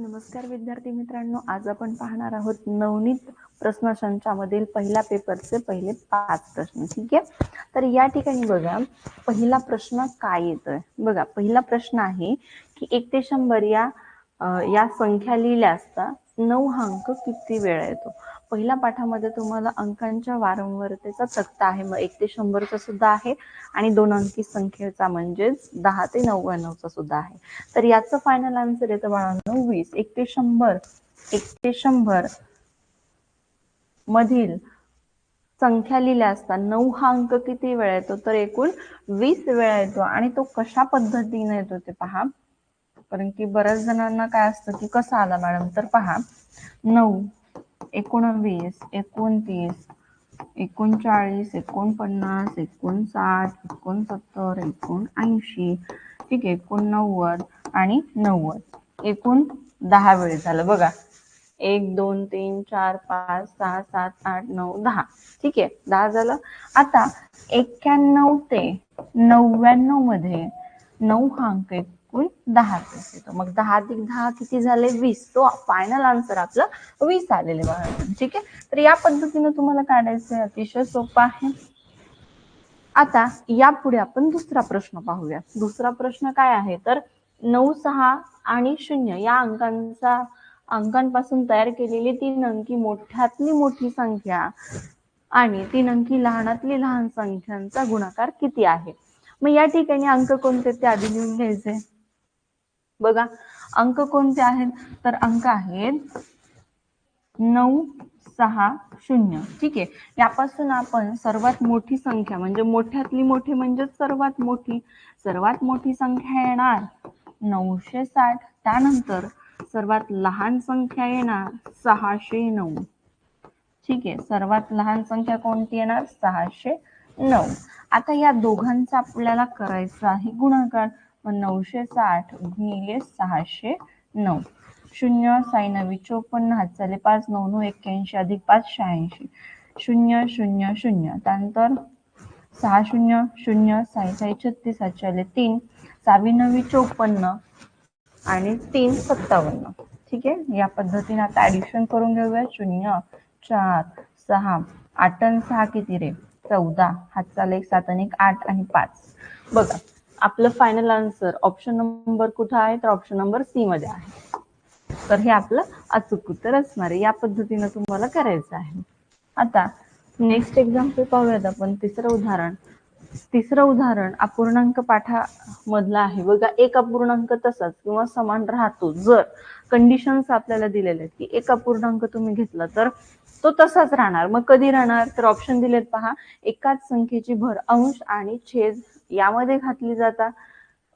नमस्कार विद्यार्थी मित्रांनो आज आपण पाहणार आहोत नवनीत प्रश्नसंचामधील पहिल्या पेपरचे पहिले पाच प्रश्न ठीक आहे? तर या ठिकाणी बघा पहिला प्रश्न काय येतोय? बघा पहिला प्रश्न आहे की एक ते शंभर या या संख्या लिहिल्या असता नऊ हा अंक किती वेळा येतो पहिल्या पाठामध्ये तुम्हाला अंकांच्या वारंवारतेचा तक्ता आहे. मग एक ते शंभरचा सुद्धा आहे आणि दोन अंकी संख्येचा म्हणजेच दहा ते नव्याण्णवचा सुद्धा आहे. तर याचं फायनल आन्सर येतं बाळांनो वीस. एक ते शंभर एक ते शंभर मधील संख्या लिहिल्या असता नऊ हा अंक किती वेळा येतो? तर एकूण वीस वेळा येतो. आणि तो कशा पद्धतीने येतो ते पहा. कारण की बऱ्याच जणांना काय असतं की कसा आला मॅडम? तर पहा नऊ एकोणवीस एकोणतीस एकोणचाळीस एकोणपन्नास एकोणसाठ एकोणसत्तर एकोणऐंशी ठीक आहे एकोणनव्वद आणि नव्वद. एकूण दहा वेळ झालं बघा. एक दोन तीन चार पाच सहा सात आठ नऊ दहा. ठीक आहे दहा झालं. आता एक्क्याण्णव ते नव्याण्णवमध्ये नऊ हा अंक एकूण दहा वेळेस येतो. मग दहा अधिक दहा किती झाले? वीस. तो फायनल आन्सर आपला वीस आलेले बघा. ठीक आहे? तर या पद्धतीने तुम्हाला काढायचं अतिशय सोपं आहे. आता यापुढे आपण दुसरा प्रश्न पाहूया. दुसरा प्रश्न काय आहे? तर नऊ सहा आणि शून्य या अंकांचा अंकांपासून तयार केलेली तीन अंकी मोठ्यातली मोठी संख्या आणि तीन अंकी लहानातली लहान संख्यांचा गुणाकार किती आहे? मग या ठिकाणी अंक कोणते ते आधी लिहून घ्यायचे. बघा अंक कोणते आहेत? तर अंक आहेत नऊ सहा शून्य. ठीक आहे? यापासून आपण सर्वात मोठी संख्या म्हणजे मोठ्यातली मोठी म्हणजे सर्वात मोठी सर्वात मोठी संख्या येणार नऊशे साठ. त्यानंतर सर्वात लहान संख्या येणार सहाशे नऊ. ठीक आहे? सर्वात लहान संख्या कोणती येणार? सहाशे नऊ. आता या दोघांचा आपल्याला करायचं आहे गुणाकार. व नऊशे साठ गुणिले सहाशे नऊ. शून्य साई नवी चोपन्न हात झाले पाच नऊ नऊ एक्क्याऐंशी अधिक पाच शहाऐंशी. शून्य शून्य शून्य. त्यानंतर सहा शून्य शून्य साई साई छत्तीस हात चाले तीन. सहावी नवी चोपन्न आणि तीन सत्तावन्न. ठीक आहे? या पद्धतीने आता ऍडिशन करून घेऊया. शून्य चार सहा आठ आणि सहा किती रे? चौदा. हातचाल एक सात आणि एक आठ आणि पाच. बघा. आपलं फायनल आन्सर ऑप्शन नंबर कुठं आहे? तर ऑप्शन नंबर सी मध्ये आहे. तर हे आपलं अचूक उत्तर असणार आहे. या पद्धतीनं तुम्हाला करायचं आहे. आता नेक्स्ट एक्झाम्पल पाहूयात आपण. तिसरं उदाहरण. तिसरं उदाहरण अपूर्णांक पाठा मधला आहे. बघा एक अपूर्णांक तसाच किंवा समान राहतो. जर कंडिशन्स आपल्याला दिलेले आहेत की एक अपूर्णांक तुम्ही घेतला तर तो तसाच राहणार. मग कधी राहणार? तर ऑप्शन दिलेत पहा. एकाच संख्येची भर अंश आणि छेद यामध्ये घातली जातात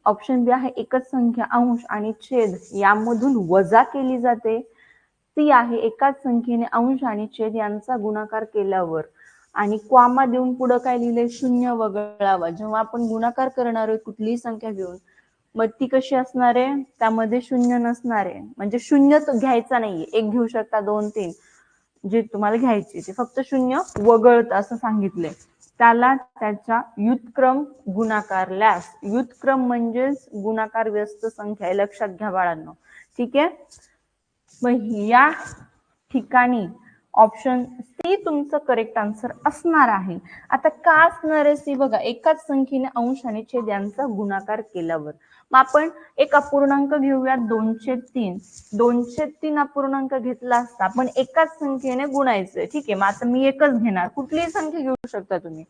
ऑप्शन बी आहे एकच संख्या अंश आणि छेद. यामधून वजा केली जाते. ती आहे एकाच संख्येने अंश आणि छेद यांचा गुणाकार केल्यावर. आणि क्वामा देऊन पुढं काय लिहिले शून्य वगळावा. जेव्हा आपण गुणाकार करणार आहे कुठलीही संख्या घेऊन मग ती कशी असणार आहे? त्यामध्ये शून्य नसणार आहे. म्हणजे शून्य घ्यायचा नाहीये. एक घेऊ शकता दोन तीन. जे तुम्हाला घ्यायचे ते फक्त शून्य वगळत असं सांगितलंय. त्याला त्याच्या युतक्रम गुणाकारल्यास युतक्रम म्हणजेच गुणाकार व्यस्त संख्या आहे. लक्षात घ्या बाळांनो. ठीक आहे? मग या ठिकाणी ऑप्शन सी तुमचं करेक्ट आन्सर असणार आहे. आता का असणार आहे सी बघा एकाच संख्येने अंश आणि छेद यांचा गुणाकार केल्यावर. मग आपण एक अपूर्णांक घेऊया दोनशे तीन. दोनशे तीन अपूर्णांक घेतला असता आपण एकाच संख्येने गुणायचंय. ठीक आहे मग आता मी एकच घेणार. कुठलीही संख्या घेऊ शकता तुम्ही.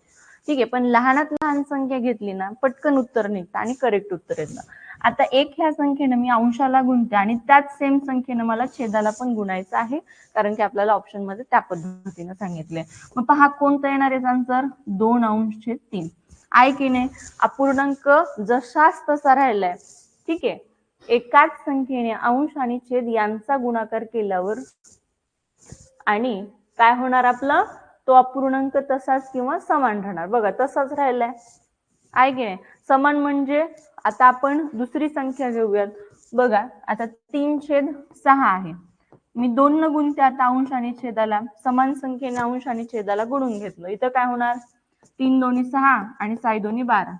ठीक आहे पण लहानात लहान संख्या घेतली ना पटकन उत्तर निघतं आणि करेक्ट उत्तर येतं. आता एक ह्या संख्येनं मी अंशाला गुणते आणि त्याच सेम संख्येनं मला छेदाला पण गुणायचं आहे कारण की आपल्याला ऑप्शनमध्ये त्या पद्धतीनं सांगितले मग पहा कोणतं येणार आहे आन्सर दोन अंश छेद तीन. आहे की नाही? अपूर्णांक जसाच तसा राहिलाय. ठीक आहे? एकाच संख्येने अंश आणि छेद यांचा गुणाकार केल्यावर आणि काय होणार आपलं? तो अपूर्णांक तसाच किंवा समान राहणार. बघा तसाच राहिलाय. आहे की नाही? समान म्हणजे आता आपण दुसरी संख्या घेऊयात. बघा आता तीन छेद सहा आहे. मी दोन न गुणते आता अंश आणि छेदाला. समान संख्येने अंश आणि छेदाला गुणून घेतलं. इथं काय होणार? तीन दोन्ही सहा आणि साई दोन्ही बारा.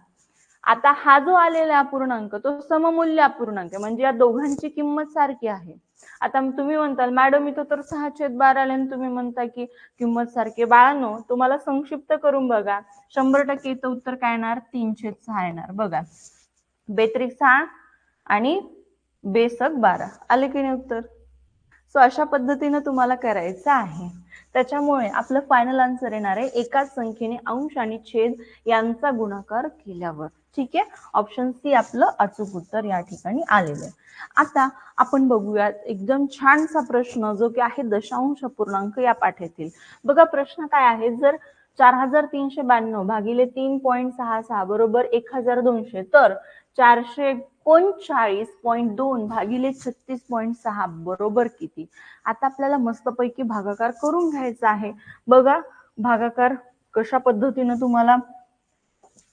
आता हा जो आलेला अपूर्णांक तो सममूल्य अपूर्णांक आहे. म्हणजे या दोघांची किंमत सारखी आहे. आता तुम्ही म्हणताल मॅडम इथं तर सहा छेद बारा आले. आणि तुम्ही म्हणता की किंमत सारखी आहे." बाळांनो तुम्हाला संक्षिप्त करून बघा. शंभर टक्के इथं उत्तर काय येणार? तीन छेद सहा येणार. बघा. बेत्रिक सहा आणि बेसक बारा. आले की नाही उत्तर? सो अशा पद्धतीनं तुम्हाला करायचं आहे. त्याच्यामुळे आपलं फायनल आन्सर येणार आहे एकाच संख्येने अंश आणि छेद यांचा गुणाकार केल्यावर. ठीक आहे? ऑप्शन सी आपलं अचूक उत्तर या ठिकाणी आलेलं आहे. आता आपण बघूयात एकदम छानसा प्रश्न जो की आहे दशांश पूर्णांक या पाठेतील बघा प्रश्न काय आहे? जर चार हजार तीनशे ब्याण्णव भागिले तीन पॉईंट सहा सहा बरोबर एक हजार दोनशे तर चारशे एकोणचाळीस पॉईंट दोन भागिले छत्तीस पॉईंट सहा बरोबर किती? आता आपल्याला मस्तपैकी भागाकार करून घ्यायचा आहे. बघा भागाकार कशा पद्धतीनं तुम्हाला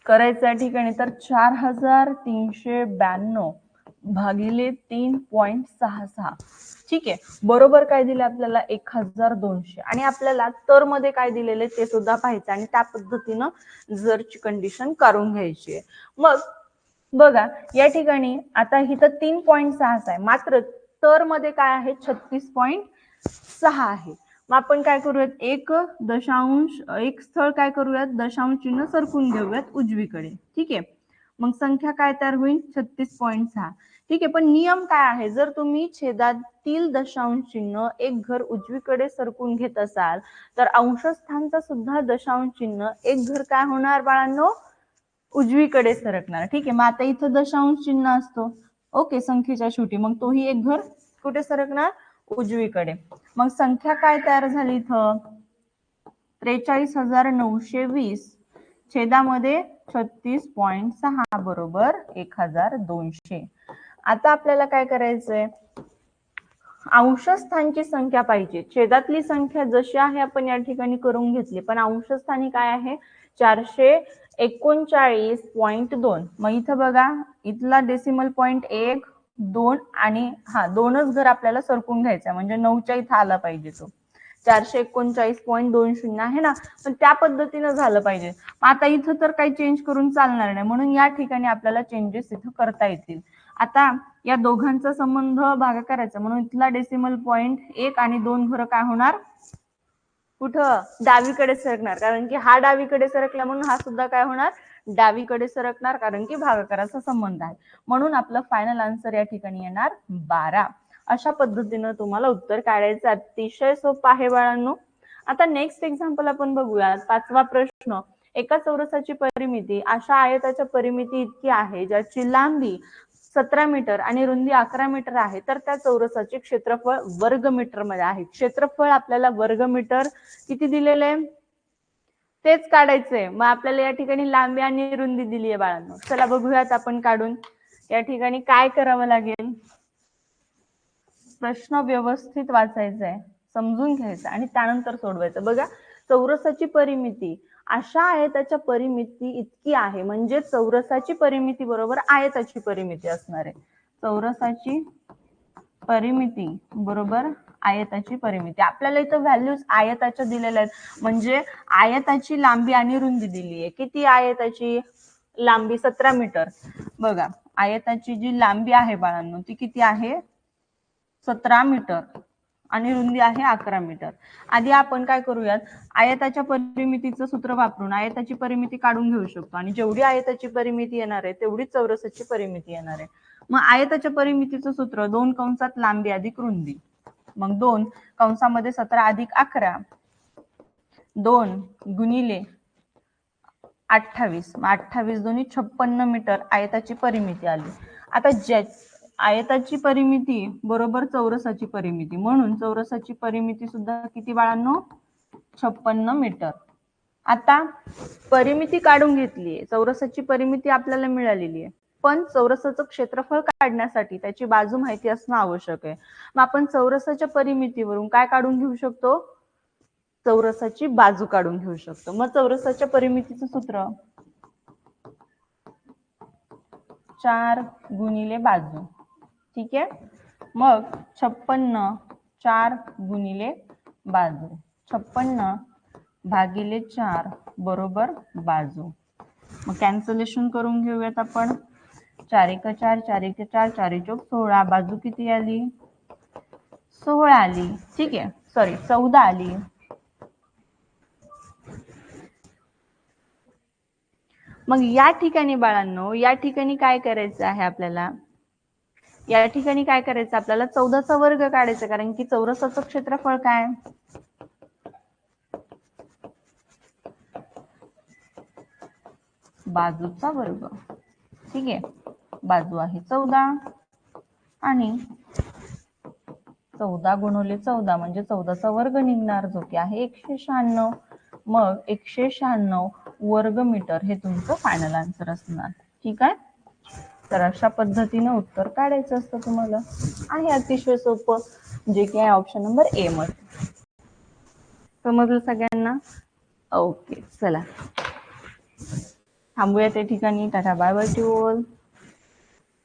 करायचं आहे ठिकाणी? तर चार हजार तीनशे ब्याण्णव भागिले तीन पॉईंट सहा सहा. ठीक आहे? बरोबर काय दिले आपल्याला? एक हजार दोनशे. आणि आपल्याला तर मध्ये काय दिलेले ते सुद्धा पाहायचं आणि त्या पद्धतीनं जरची कंडिशन काढून घ्यायची आहे. मग बघा या ठिकाणी आता इथं तीन पॉईंट सहा आहे. मात्र तर मध्ये काय आहे? छत्तीस पॉईंट सहा आहे. मग आपण काय करूयात? एक दशांश एक स्थळ काय करूयात? दशांश चिन्ह सरकून घेऊयात उजवीकडे. ठीक आहे? मग संख्या काय तयार होईल? छत्तीस पॉईंट सहा. ठीक आहे पण नियम काय आहे? जर तुम्ही छेदातील दशांश चिन्ह एक घर उजवीकडे सरकून घेत असाल तर अंशस्थानचा सुद्धा दशांश चिन्ह एक घर काय होणार बाळांनो? उजवीकडे सरकणार. ठीक आहे मग आता इथं दशांश चिन्ह असतो. ओके संख्येच्या शेवटी. मग तोही एक घर कुठे सरकणार? उजवीकडे. मग संख्या काय तयार झाली इथं? त्रेचाळीस हजार नऊशे वीस छेदामध्ये छत्तीस पॉईंट सहा बरोबर एक हजार दोनशे. आता आपल्याला काय करायचंय? अंशस्थानची संख्या पाहिजे. छेदातली संख्या जशी आहे आपण या ठिकाणी करून घेतली. पण अंशस्थानी काय आहे? चारशे एकोणचाळीस पॉईंट दोन. मग इथं बघा इथला डेसिमल पॉईंट एक दोन आणि हा दोनच घर आपल्याला सरकून घ्यायचा म्हणजे नऊच्या इथं आला पाहिजे तो. चारशे एकोणचाळीस पॉईंट दोन शून्य आहे ना? पण त्या पद्धतीनं झालं पाहिजे. मग आता इथं तर काही चेंज करून चालणार नाही. म्हणून या ठिकाणी आपल्याला चेंजेस इथं करता येतील. आता या दोघांचा संबंध भागाकारायचा म्हणून इथला डेसिमल पॉईंट एक आणि दोन घर काय होणार? कुठं डावीकडे सरकणार. कारण की हा डावीकडे सरकला म्हणून हा सुद्धा काय होणार? डावीकडे सरकणार कारण की भागाकाराचा संबंध आहे. म्हणून आपलं फायनल आन्सर या ठिकाणी येणार बारा. अशा पद्धतीनं तुम्हाला उत्तर काढायचं अतिशय सोपं आहे बाळांनो. आता नेक्स्ट एक्झाम्पल आपण बघूया पाचवा प्रश्न. एका चौरसाची परिमिती अशा आयताच्या परिमिती इतकी आहे ज्याची लांबी सतरा मीटर आणि रुंदी अकरा मीटर आहे तर त्या चौरसाचे क्षेत्रफळ वर्ग मीटरमध्ये आहे. क्षेत्रफळ आपल्याला वर्ग मीटर किती दिलेले आहे? तेच काढायचंय मग आपल्याला या ठिकाणी लांबी आणि रुंदी दिली आहे बाळांनो. चला बघूयात आपण काढून या ठिकाणी काय करावं लागेल. प्रश्न व्यवस्थित वाचायचा आहे समजून घ्यायचा आणि त्यानंतर सोडवायचं. बघा चौरसाची परिमिती अशा आयताच्या परिमिती इतकी आहे. म्हणजे चौरसाची परिमिती बरोबर आयताची परिमिती असणार आहे. चौरसाची परिमिती बरोबर आयताची परिमिती. आपल्याला इथं व्हॅल्यूज आयताच्या दिलेल्या आहेत. म्हणजे आयताची लांबी आणि रुंदी दिली आहे. किती आयताची? लांबी सतरा मीटर. बघा आयताची जी लांबी आहे बाळांनो ती किती आहे? सतरा मीटर. आणि रुंदी आहे अकरा मीटर. आधी आपण काय करूयात? आयताच्या परिमितीचं सूत्र वापरून आयताची परिमिती काढून घेऊ शकतो. आणि जेवढी आयताची परिमिती येणार आहे तेवढीच चौरसाची परिमिती येणार आहे. मग आयताच्या परिमितीचं सूत्र दोन कंसात लांबी अधिक रुंदी. मग दोन कंसामध्ये सतरा अधिक अकरा. दोन गुणिले अठ्ठावीस. मग अठ्ठावीस दोन्ही छप्पन्न मीटर आयताची परिमिती आली. आता ज्या आयताची परिमिती बरोबर चौरसाची परिमिती. म्हणून चौरसाची परिमिती सुद्धा किती बाळांनो? छप्पन्न मीटर. आता परिमिती काढून घेतलीये. चौरसाची परिमिती आपल्याला मिळालेली आहे पण चौरसाचं क्षेत्रफळ काढण्यासाठी त्याची बाजू माहिती असणं आवश्यक आहे. मग आपण चौरसाच्या परिमितीवरून काय काढून घेऊ शकतो? चौरसाची बाजू काढून घेऊ शकतो. मग चौरसाच्या परिमितीचं सूत्र? चार गुणिले बाजू. ठीक आहे? मग छप्पन्न चार गुणिले बाजू. छप्पन्न भागिले चार बरोबर बाजू. मग कॅन्सलेशन करून घेऊयात आपण. चार एक चार चार एक चार चार चौक सोळा. बाजू किती आली? सोळा आली. ठीक आहे. सॉरी चौदा आली. मग या ठिकाणी बाळांनो या ठिकाणी काय करायचं आहे आपल्याला? या ठिकाणी काय करायचं? आपल्याला चौदाचा वर्ग काढायचा कारण की चौरसाचं क्षेत्रफळ काय? बाजूचा वर्ग. ठीक आहे? बाजू आहे चौदा आणि चौदा गुणवले चौदा म्हणजे चौदाचा वर्ग निघणार जो की आहे एकशे शहाण्णव. मग एकशे शहाण्णव वर्ग मीटर हे तुमचं फायनल आन्सर असणार. ठीक आहे? तर अशा पद्धतीनं उत्तर काढायचं असतं तुम्हाला. आहे अतिशय सोपं जे की आहे ऑप्शन नंबर ए मध्ये. समजलं सगळ्यांना ओके चला. थांबूया त्या ठिकाणी. Tata bye bye to all